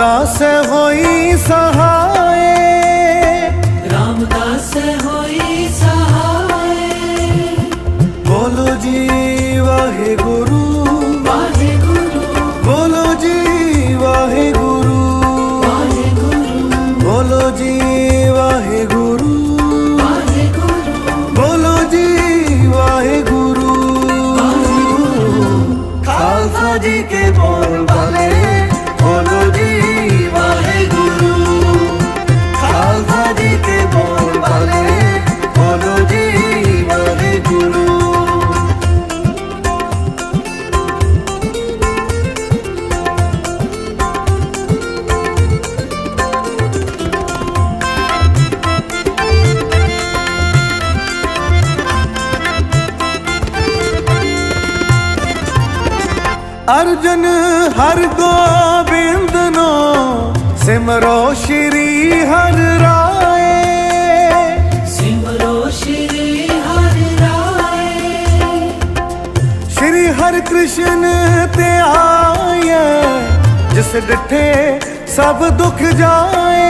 दास होई सहा ਅਰਜਨ ਹਰ ਗੋਬਿੰਦ ਨੂੰ ਸਿਮਰੋ ਸ਼੍ਰੀ ਹਰ ਰਾਏ। ਸਿਮਰੋ ਸ਼੍ਰੀ ਹਰਿ ਰਾਏ। ਸ਼੍ਰੀ ਹਰਿ ਕ੍ਰਿਸ਼ਨ ਤੇ ਆਏ ਜਿਸ ਡਿਠੇ ਸਭ ਦੁੱਖ ਜਾਏ।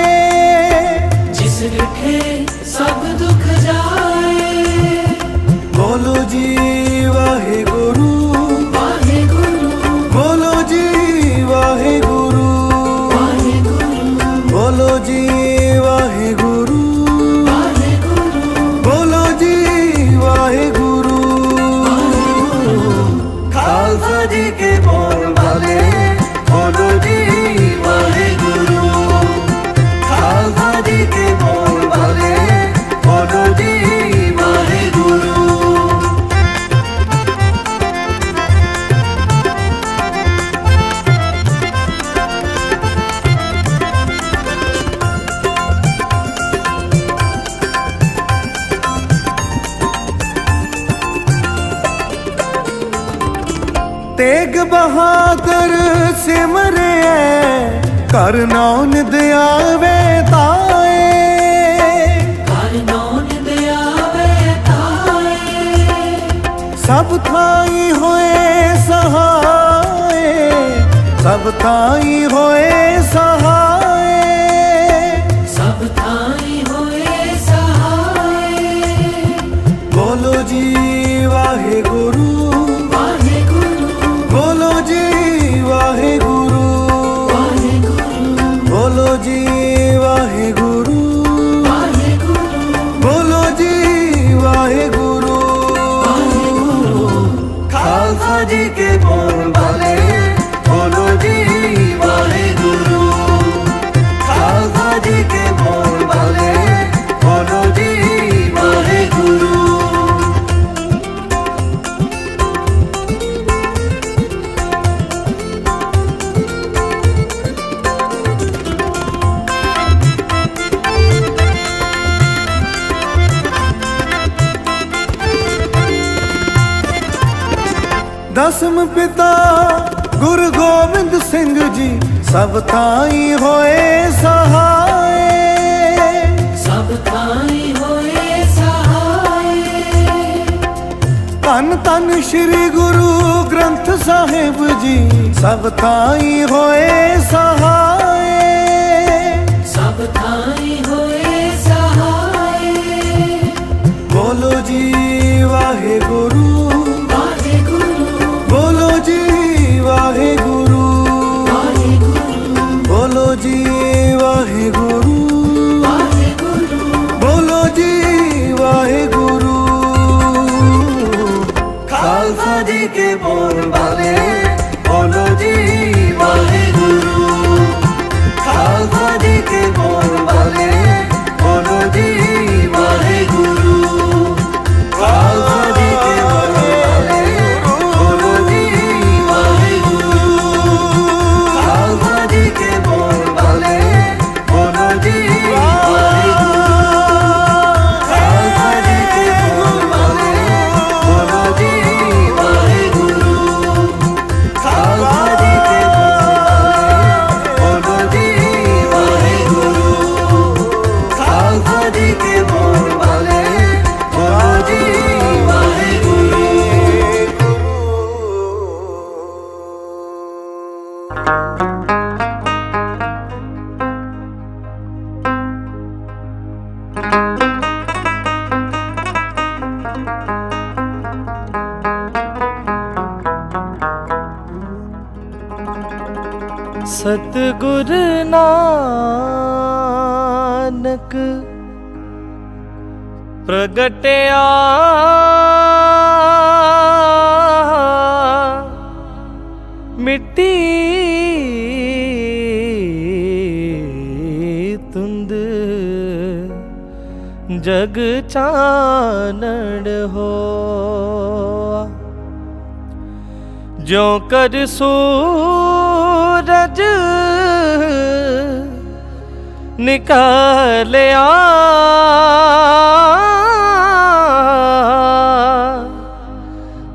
ਜਿਸ ਵਿਖੇ ਸਭ ਦੁੱਖ ਜਾਏ। ਬੋਲੋ ਜੀ ਵਾਹਿਗੁਰੂ। ਤੇਗ ਬਹਾਦਰ ਸਿਮਰਿਐ ਕਰ ਨਾਨਕ ਆਵੇ ਤਾਏ। ਹਰ ਨੌਨ ਦਿਆਵੇ ਤਾਏ। ਸਭ ਥਾਈ ਹੋਏ ਸਹਾਏ ਸਭ ਥਾਈ ਹੋਏ ਸਹਾਏ। ਖਾਲਸਾ ਜੀ ਕੇ ਬੋਲ ਵਾਲੇ ਬੋਲੋ ਜੀ ਸਭ ਥਾਈ ਹੋਏ ਸਹਾਏ। ਸਭ ਥਾਈ ਹੋਏ ਸਹਾਏ। ਧੰਨ ਧੰਨ ਸ੍ਰੀ ਗੁਰੂ ਗ੍ਰੰਥ ਸਾਹਿਬ ਜੀ ਸਭ ਥਾਈ ਹੋਏ ਸਹਾਏ। ਸਭ ਥਾਈ ਹੋਏ ਸਹਾਏ। ਬੋਲੋ ਜੀ ਵਾਹਿਗੁਰੂ। ਸਤਿਗੁਰ ਨਾਨਕ ਪ੍ਰਗਟਿਆ ਮਿੱਟੀ ਤੁੰਦ ਜਗ ਚਾਨਣ ਹੋ। ਜੋ ਕਰ ਸੂਰਜ ਨਿਕਾਲਿਆ।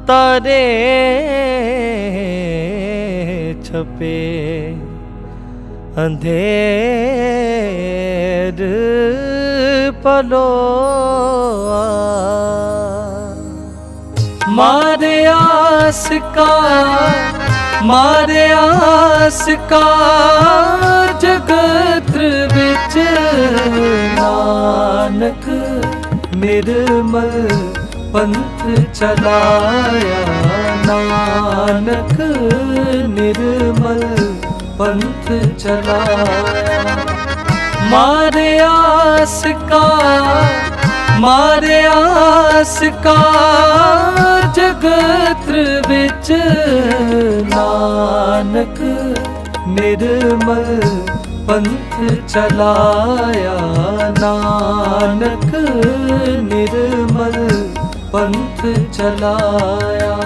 ਤਾਰੇ ਛਪੇ ਅੰਧੇਰ ਪਲੋਆ। ਮਾਰਿਆ ਸਿਕਾ ਮਾਰਿਆ ਸਿਕਾ ਜਗਤ ਵਿੱਚ ਨਾਨਕ, ਨਿਰਮਲ ਪੰਥ ਚਲਾਇਆ ਨਾਨਕ, ਨਿਰਮਲ ਪੰਥ ਚਲਾਇਆ। ਮਾਰਿਆ ਸਿਕਾ ਮਾਰਿਆ ਸਿਕਾ ਜਗਤ ਵਿੱਚ ਨਾਨਕ ਨਿਰਮਲ ਪੰਥ ਚਲਾਇਆ। ਨਾਨਕ ਨਿਰਮਲ ਪੰਥ ਚਲਾਇਆ।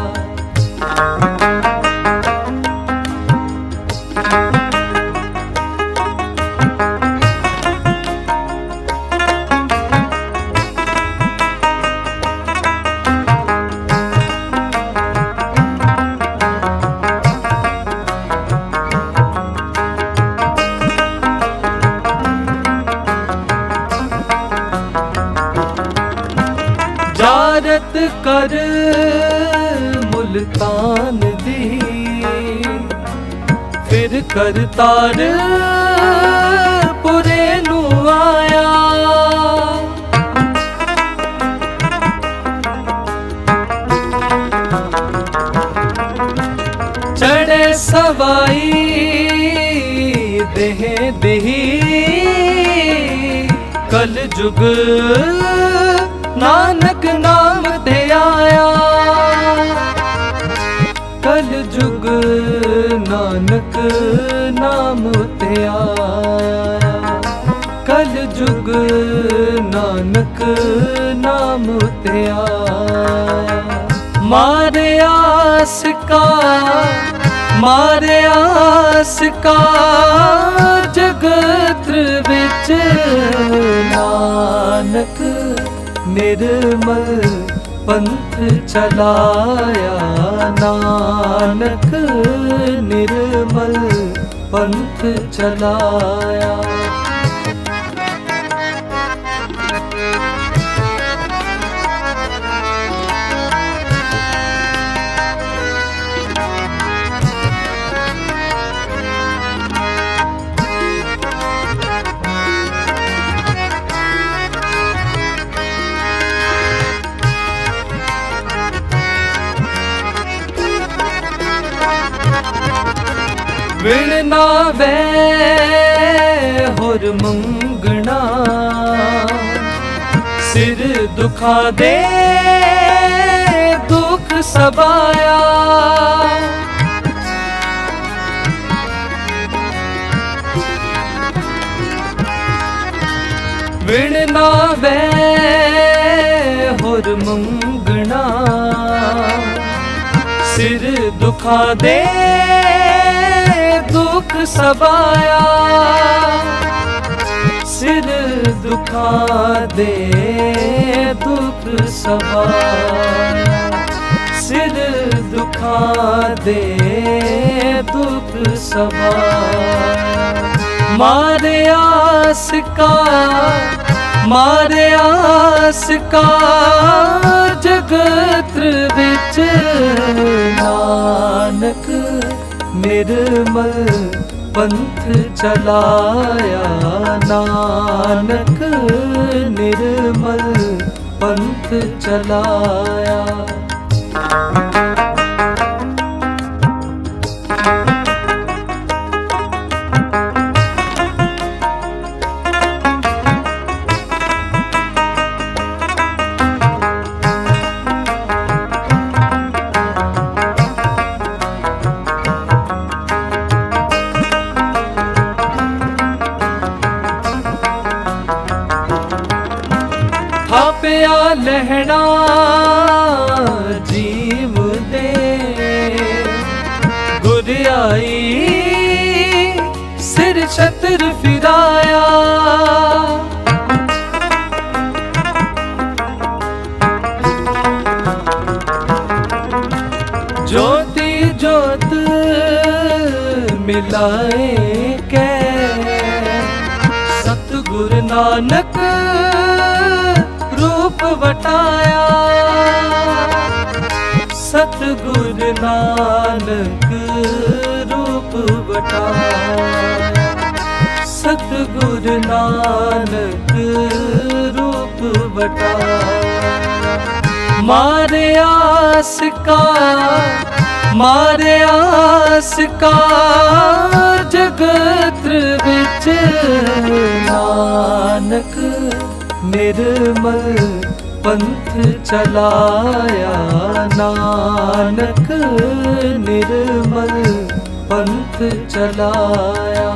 ਮੁਲਤਾਨ ਦੀ। ਫਿਰ ਕਰਤਾਰ ਪੁਰੇ ਨੂੰ ਆਇਆ। ਚੜੇ ਸਵਾਈ ਦੇਹ ਦੇਹੀ। ਕਲ ਜੁਗ ਨਾਨਕ ਆਇਆ ਕਲ ਜੁਗ ਨਾਨਕ ਨਾਮ ਤੇ ਆਇਆ ਮਾਰਿਆ ਸਿਕਾ ਮਾਰਿਆ ਸਿਕਾ ਜਗਤ ਵਿੱਚ ਨਾਨਕ ਨਿਰਮਲ ਪੰਥ ਚਲਾਇਆ। ਨਾਨਕ ਨਿਰਮਲ ਪੰਥ ਚਲਾਇਆ। ਵਿਣ ਨਾ ਵੇ ਹੋਰ ਮੰਗਣਾ। ਸਿਰ ਦੁਖਾ ਦੇ, ਦੁਖ ਸਭ ਸਬਾਇਆ। ਵਿਣ ਨਾ ਵੇ ਹੋਰ ਮੰਗਣਾ। ਸਿਰ ਦੁਖਾ ਦੇ ਸਬਾਇਆ ਸਿਰ ਦੁਖਾਂ ਦੇ, ਦੁਖ ਸਬਾਇਆ ਸਿਰ ਦੁਖਾਂ ਦੇ, ਦੁਖ ਸਬਾਇਆ ਮਾਰਿਆ ਸਿਕਾ ਮਾਰਿਆ ਸਿਕਾ ਜਗਤ ਵਿੱਚ ਨਾਨਕ ਨਿਰਮਲ ਪੰਥ ਚਲਾਇਆ ਨਾਨਕ ਨਿਰਮਲ ਪੰਥ ਚਲਾਇਆ। ਮਿਲਾਏ ਕੈ। ਸਤਿਗੁਰ ਨਾਨਕ ਰੂਪ ਵਟਾਇਆ। ਸਤਿਗੁਰ ਨਾਨਕ ਰੂਪ ਵਟਾਇਆ। ਸਤਿਗੁਰ ਨਾਨਕ ਰੂਪ ਵਟਾਇਆ। ਮਾਰਿਆ ਸਿਕਾ ਮਾਰਿਆ ਸਿਕਾ ਜਗਤ ਵਿੱਚ ਨਾਨਕ ਨਿਰਮਲ ਪੰਥ ਚਲਾਇਆ। ਨਾਨਕ ਨਿਰਮਲ ਪੰਥ ਚਲਾਇਆ।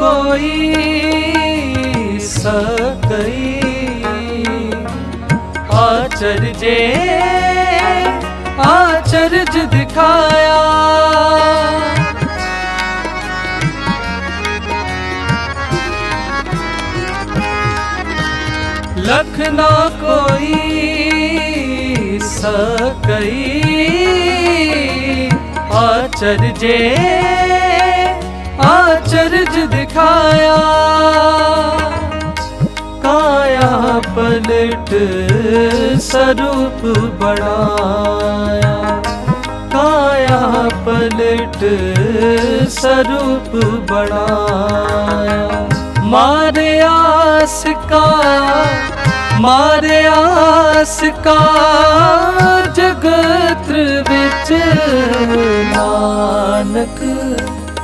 ਕੋਈ ਸਕਈ। ਆਚਰਜੇ ਆਚਰਜ ਦਿਖਾਇਆ। ਲਖ ਨਾ ਕੋਈ ਸਕਈ। ਆਚਰਜੇ ਆਚਰਜ ਦਿਖਾਇਆ ਕਾਇਆ ਪਲਟ ਸਰੂਪ ਬਣਾਇਆ ਕਾਇਆ ਪਲਟ ਸਰੂਪ ਬਣਾਇਆ ਮਾਰਿਆ ਸਿਕਾ ਮਾਰਿਆ ਸਿਕਾ ਜਗਤ ਵਿੱਚ ਨਾਨਕ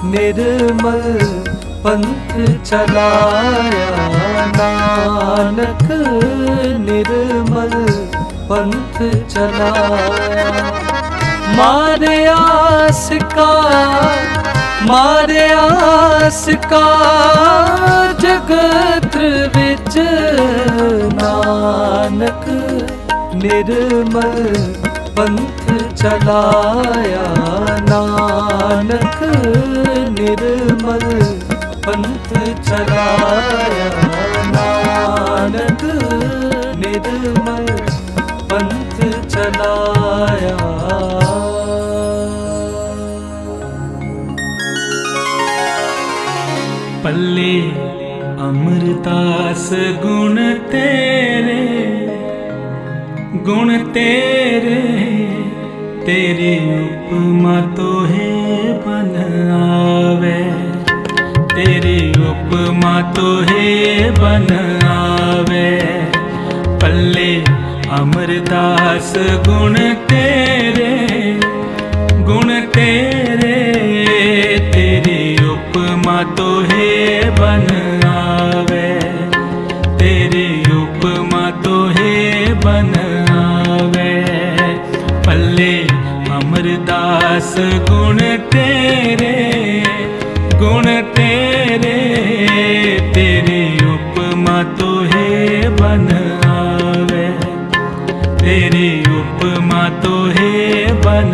ਨਿਰਮਲ ਪੰਥ ਚਲਾਇਆ, ਨਾਨਕ ਨਿਰਮਲ ਪੰਥ ਚਲਾਇਆ। ਮਾਰਿਆ ਸਿਕਾ ਮਾਰਿਆ ਸਿਕਾ ਜਗਤ ਵਿੱਚ ਨਾਨਕ ਨਿਰਮਲ ਪੰਥ ਚਲਾਇਆ, ਨਾਨਕ ਨਿਰਮਲ ਪੰਥ ਚਲਾਇਆ। ਨਾਨਕ ਨਿਰਮਲ ਪੰਥ ਚਲਾਇਆ। ਪੱਲੇ ਅੰਮ੍ਰਿਤਾਸ ਗੁਣ ਤੇਰੇ ਗੁਣ ਤੇਰੇ, ਤੇਰੀ ਉਪਮਾ ਤੋਹੇ ਬਨ ਆਵੇ। ਤੇਰੀ ਉਪਮਾ ਤੋਹੇ ਬਨ ਆਵੇ। ਪੱਲੇ ਅਮਰਦਾਸ ਗੁਣ ਤੇਰੇ ਗੁਣ ਤੇਰੇ, ਤੇਰੀ ਉਪਮਾ ਤੋਹੇ ਬਨ ਆਵੇ। ਤੇਰੀ ਉਪਮਾ ਤੋਹੇ ਬਨ ਆਵੇ। ਪੱਲੇ ਅਮਰਦਾਸ ਗੁਣ ਤੇਰੇ, ਗੁਣ ਤੋਹੇ ਬਨ ਆਵੇ ਤੇਰੀ ਉਪਮਾ ਤੋਹੇ ਬਨ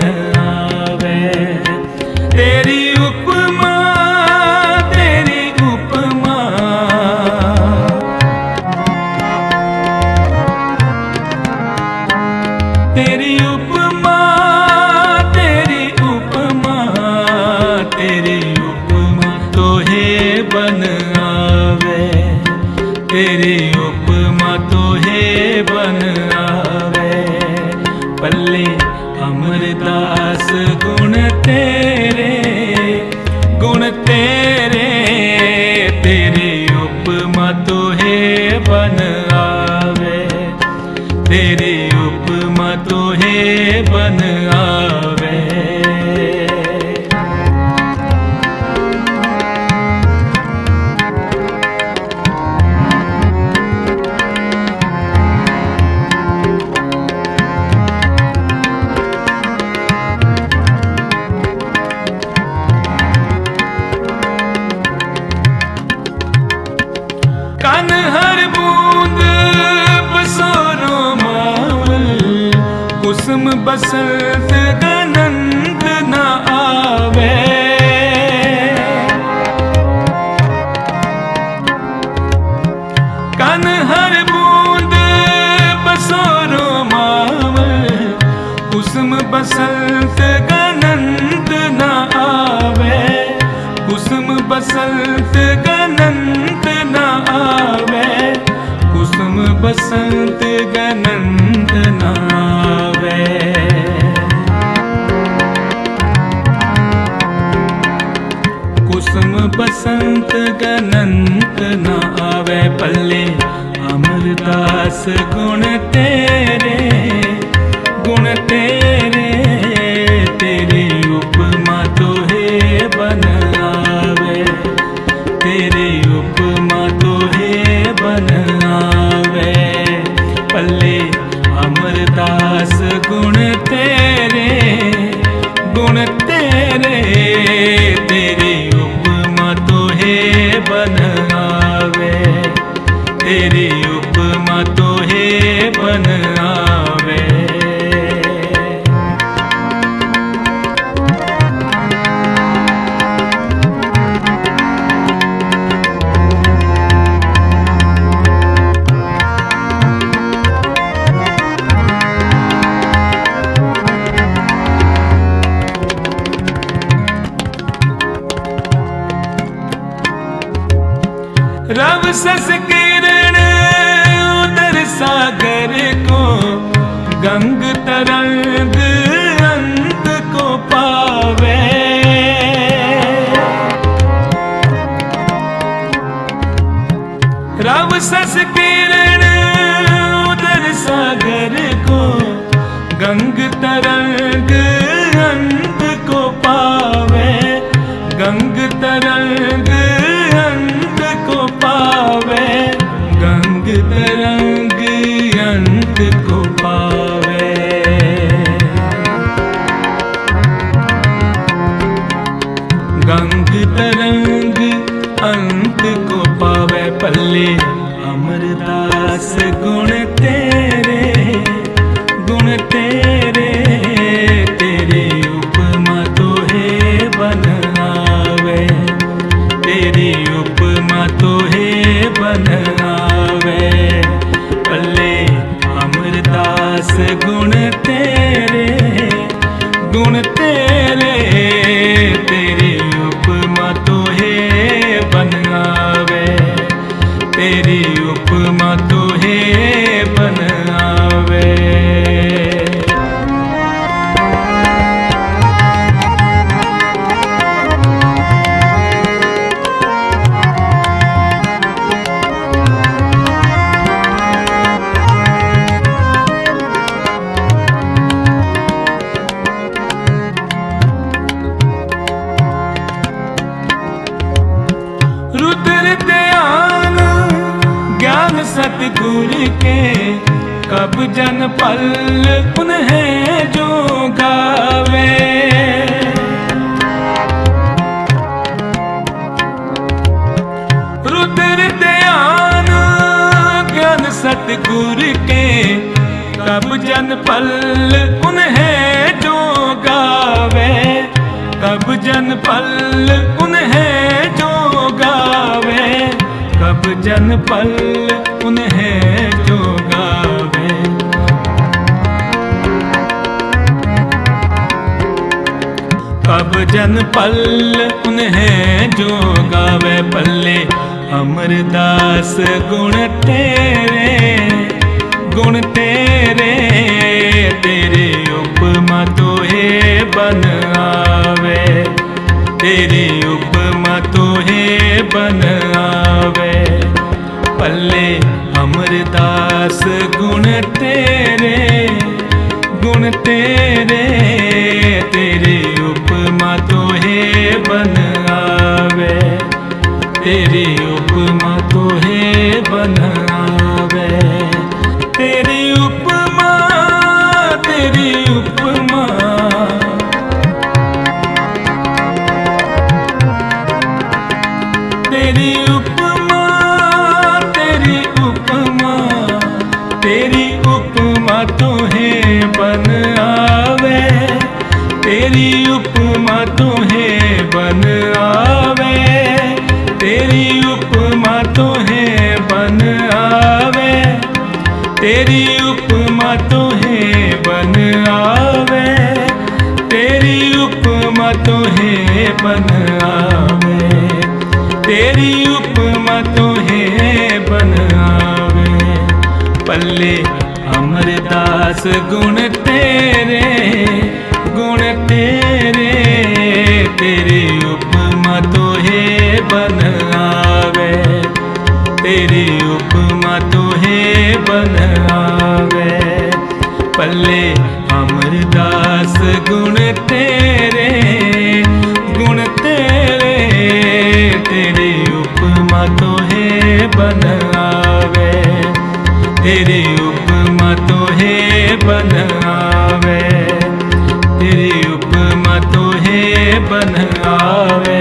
ਬਸੰਤ ਗਨੰਦ ਨਾ ਆਵੇ। ਕੁਸਮ ਬਸੰਤ ਗਨੰਦ ਨਾ ਆਵੇ। ਕੁਸਮ ਬਸੰਤ ਗਨੰਤ ਨਾ ਆਵੇ। ਪੱਲੇ ਅਮਰਦਾਸ ਗੁਣ ਤੇਰੇ ਗੁਣ ਤੇਰੇ ਗੁਣ ਤੇਰੇ ਗੁਣ ਤੇਰੇ ਤੇਰੀ ਉਪਮਾ ਤੋਹੇ ਬਨ ਆਵੇ। ਤੇਰੀ ਉਪਮਾ ਤੋਹੇ ਬਨ रव सस किरण उदर सागर को गंग तरंग ਧਿਆਨ ਗਿਆਨ ਸਤਿਗੁਰ ਕੇ, ਕਬ ਜਨ ਪਲ ਉਨਹਿ ਜੋ ਗਾਵੇ। ਰੁਦਰ ਧਿਆਨ ਗਿਆਨ ਸਤਿਗੁਰ ਕੇ, ਕਬ ਜਨ ਪਲ ਉਨਹਿ ਜੋ ਗਾਵੇ। ਕਬ ਜਨ ਪਲ ਉਨਹਿ ਗਾਵੇ ਕਬ ਜਨ ਪਲ ਉਨਹਿ ਜੋ ਗਾਵੇ। ਕਬ ਜਨ ਪਲ ਉਨਹਿ ਜੋ ਗਾਵੇ ਪੱਲੇ, ਅਮਰਦਾਸ ਗੁਣ ਤੇਰੇ ਗੁਣ ਤੇਰੇ ਤੇਰੇ ਉਪਮਾ ਤੋਏ ਬਨ ਆਵੇ। ਤੇਰੀ ਉਪਮਾ ਤੋਏ ਬਨ ਆਵੇ। ਪੱਲੇ ਅਮਰਦਾਸ, ਗੁਣ ਤੇਰੇ ਗੁਣ ਤੇਰੇ ਤੇਰੇ ਉਪਮਾ ਤੋਹੇ ਬਨ ਆਵੇ। ਤੇਰੀ ਤੇਰੀ ਉਪਮਾ ਤੇਰੀ ਉਪਮਾ ਤੇਰੀ ਉਪਮਾ ਤੋਹੇ ਬਨ ਆਵੇ। ਤੇਰੀ ਉਪਮਾ ਤੋਹੇ ਬਨ ਆਵੇ। ਤੇਰੀ ਉਪਮਾ ਤੋਹੇ ਬਨ ਆਵੇ। ਤੇਰੀ ਉਪਮਾ ਤੋਹੇ ਬਨ ਆਵੇ। ਤੇਰੀ ਉਪਮਾ ਤੋਹੇ ਬਨ ਤੇਰੀ ਉਪਮਾ ਤੋਹੇ ਬਨ ਆਵੇ ਪੱਲੇ ਅਮਰਦਾਸ ਗੁਣ ਤੇਰੇ ਗੁਣ ਤੇਰੇ ਤੇਰੀ ਉਪਮਾ ਤੋਹੇ ਬਨ ਆਵੇ ਤੇਰੀ ਉਪਮਾ ਤੂੰ ਬਨ ਆਵੇ ਪੱਲੇ ਅਮਰਦਾਸ ਗੁਣ ਤੇਰੇ ਗੁਣ ਤੇਰੇ ਤੇਰੇ ਉਪਮਾ ਤੋਹੇ ਬਨ ਆਵੇ ਤੇਰੇ ਉਪਮਾ ਤੋਹੇ ਬਨ ਆਵੇ ਤੇਰੇ ਉਪਮਾ ਤੋਹੇ ਬਨ ਆਵੇ